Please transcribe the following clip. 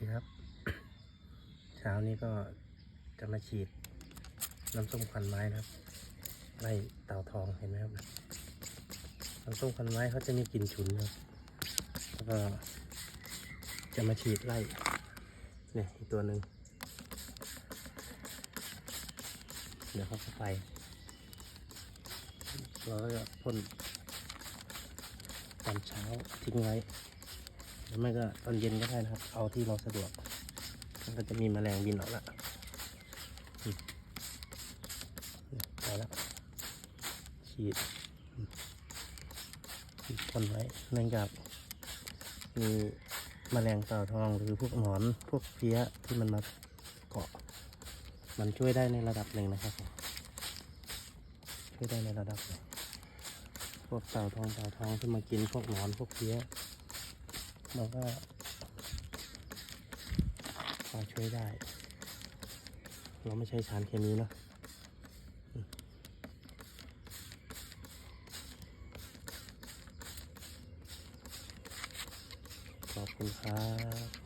ดีครับ เช้านี้ก็จะมาฉีดน้ำส้มควันไม้นะครับไล่เต่าทองเห็นไหมครับน้ำส้มควันไม้เขาจะมีกลิ่นฉุนครับแล้วก็จะมาฉีดไล่เนี่ยอีกตัวหนึ่งเดี๋ยวเขาก็ไป เราก็จะพ่นตอนเช้าทิ้งไว้ ไม่ก็ตอนเย็นก็ได้นะครับ เอาที่เราสะดวก มันก็จะมีแมลงบินออกละอืมเนี่ยเอาละฉีดฉีดพ่นไว้เนื่องจากมีแมลงเต่าทองหรือพวกหนอนพวกเพี้ยที่มันมาเกาะ มันช่วยได้ในระดับหนึ่งนะครับช่วยได้ในระดับหนึ่งพวกเต่าทองเต่าทองที่มากินพวกหนอนพวกเพี้ย เราก็พอช่วยได้ เราไม่ใช้สารเคมีเนาะขอบคุณครับ